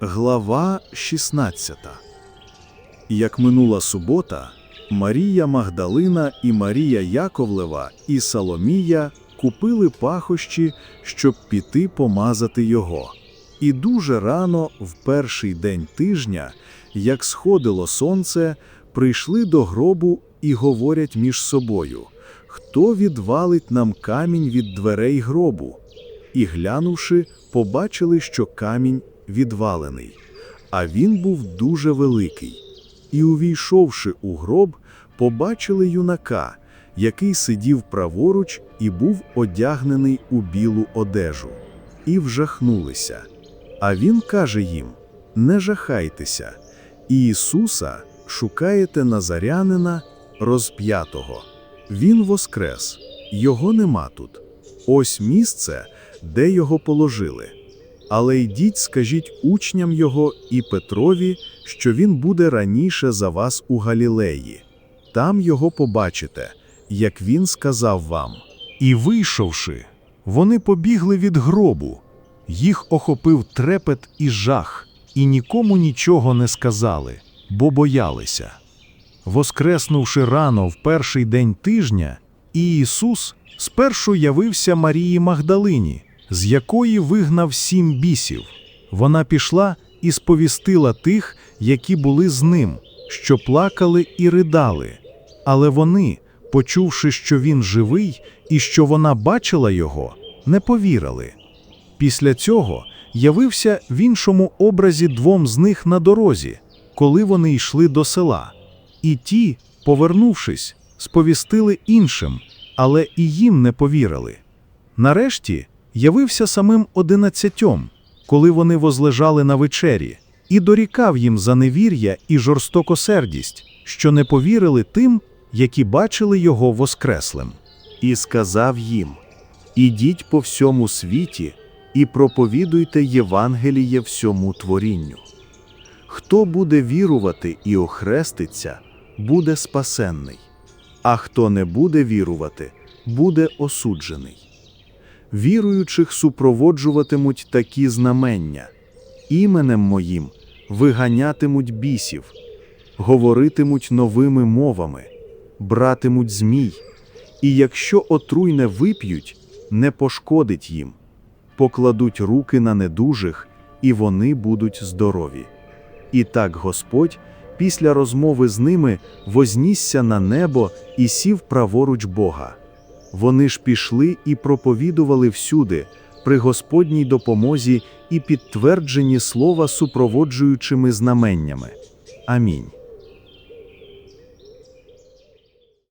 Глава 16 Як минула субота, Марія Магдалина і Марія Яковлева і Соломія купили пахощі, щоб піти помазати його. І дуже рано, в перший день тижня, як сходило сонце, прийшли до гробу і говорять між собою, хто відвалить нам камінь від дверей гробу. І глянувши, побачили, що камінь відвалений, а він був дуже великий. І, увійшовши у гроб, побачили юнака, який сидів праворуч і був одягнений у білу одежу, і вжахнулися. А він каже їм: Не жахайтеся, Ісуса шукаєте Назарянина розп'ятого. Він воскрес, його нема тут. Ось місце, де його положили. Але йдіть, скажіть учням його і Петрові, що він буде раніше за вас у Галілеї. Там його побачите, як він сказав вам. І вийшовши, вони побігли від гробу. Їх охопив трепет і жах, і нікому нічого не сказали, бо боялися. Воскреснувши рано в перший день тижня, Ісус спершу явився Марії Магдалині, з якої вигнав сім бісів. Вона пішла і сповістила тих, які були з ним, що плакали і ридали. Але вони, почувши, що він живий і що вона бачила його, не повірили. Після цього явився в іншому образі двом з них на дорозі, коли вони йшли до села. І ті, повернувшись, сповістили іншим, але і їм не повірили. Нарешті явився самим одинадцятьом, коли вони возлежали на вечері, і дорікав їм за невір'я і жорстокосердість, що не повірили тим, які бачили його воскреслим. І сказав їм: Ідіть по всьому світі і проповідуйте Євангеліє всьому творінню. Хто буде вірувати і охреститься, буде спасенний, а хто не буде вірувати, буде осуджений. Віруючих супроводжуватимуть такі знамення, іменем моїм виганятимуть бісів, говоритимуть новими мовами, братимуть змій, і якщо отруйне вип'ють, не пошкодить їм, покладуть руки на недужих, і вони будуть здорові. І так Господь, після розмови з ними, вознісся на небо і сів праворуч Бога. Вони ж пішли і проповідували всюди, при Господній допомозі і підтвердженні слова супроводжуючими знаменнями. Амінь.